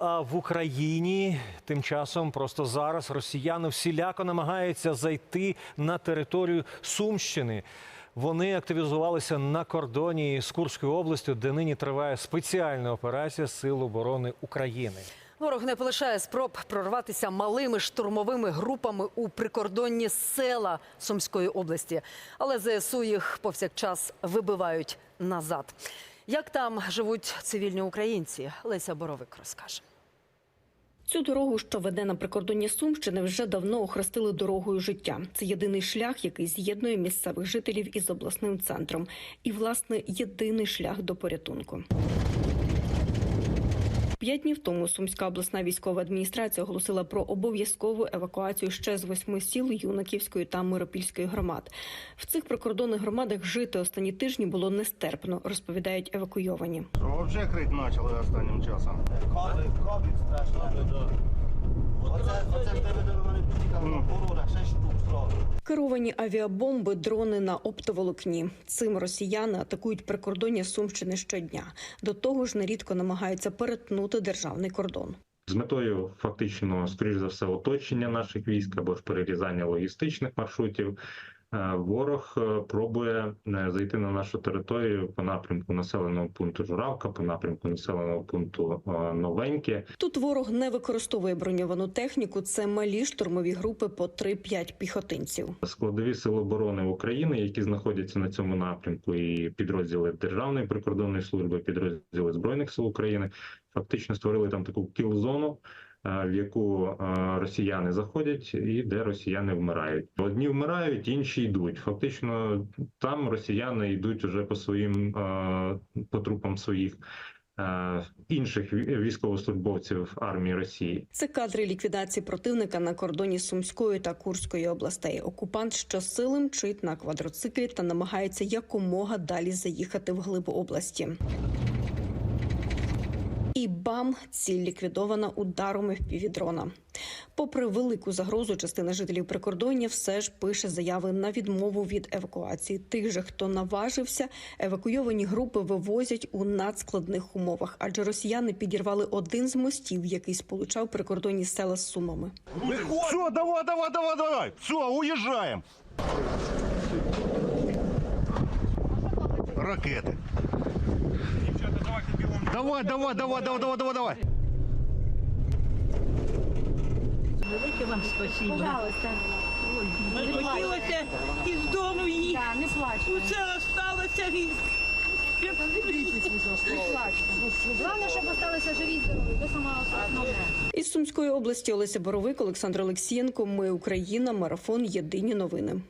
а в Україні тим часом просто зараз росіяни всіляко намагаються зайти на територію Сумщини. Вони активізувалися на кордоні з Курською областю, де нині триває спеціальна операція Сил оборони України. Ворог не полишає спроб прорватися малими штурмовими групами у прикордонні села Сумської області, але ЗСУ їх повсякчас вибивають назад. Як там живуть цивільні українці? Леся Боровик розкаже. Цю дорогу, що веде на прикордонні Сумщини, вже давно охрестили дорогою життя. Це єдиний шлях, який з'єднує місцевих жителів із обласним центром, і власне єдиний шлях до порятунку. П'ять днів тому Сумська обласна військова адміністрація оголосила про обов'язкову евакуацію ще з восьми сіл Юнаківської та Миропільської громад. В цих прикордонних громадах жити останні тижні було нестерпно, розповідають евакуйовані. Вже крить почали останнім часом. Ковід, ковід страшно. Оце, оце в тебе до мене підтікало Керовані авіабомби, дрони на оптоволокні. Цим росіяни атакують прикордоння Сумщини щодня. До того ж, нерідко намагаються перетнути державний кордон. з метою фактично, скоріш за все, оточення наших військ або ж перерізання логістичних маршрутів. Е, Ворог е, пробує е, зайти на нашу територію по напрямку населеного пункту Журавка, по напрямку населеного пункту Новеньке. Тут ворог не використовує броньовану техніку. Це малі штурмові групи по 3-5 піхотинців. Складові сили оборони України, які знаходяться на цьому напрямку, і підрозділи Державної прикордонної служби, підрозділи збройних сил України, фактично створили там таку кіл-зону, е, в яку е, росіяни заходять, і де росіяни вмирають. Одні вмирають, інші йдуть. Фактично, там росіяни йдуть уже по своїм е, по трупам своїх. е, Інших військовослужбовців армії Росії Це кадри ліквідації противника на кордоні Сумської та Курської областей. Окупант щосили мчить на квадроциклі та намагається якомога далі заїхати в глиб області. І бам, ціль ліквідована ударом впівдрона. Попри велику загрозу, частина жителів прикордоння все ж пише заяви на відмову від евакуації. Тих же, хто наважився, евакуйовані групи вивозять у надскладних умовах, адже росіяни підірвали один з мостів, який сполучав прикордонні села з сумами. Все, давай, давай, давай, давай. Все, уїжджаємо. Ракети. Давай, давай, давай, давай, давай, давай, давай. Велике вам спасибо. Пожалуйста. Хотілося із дому їхати. Да, не плачте. Усе осталося від. Головне, щоб залишилися живі здорові. До самого основне. Із Сумської області Олеся Боровик, Олександр Олексієнко. Ми Україна. Марафон. Єдині новини.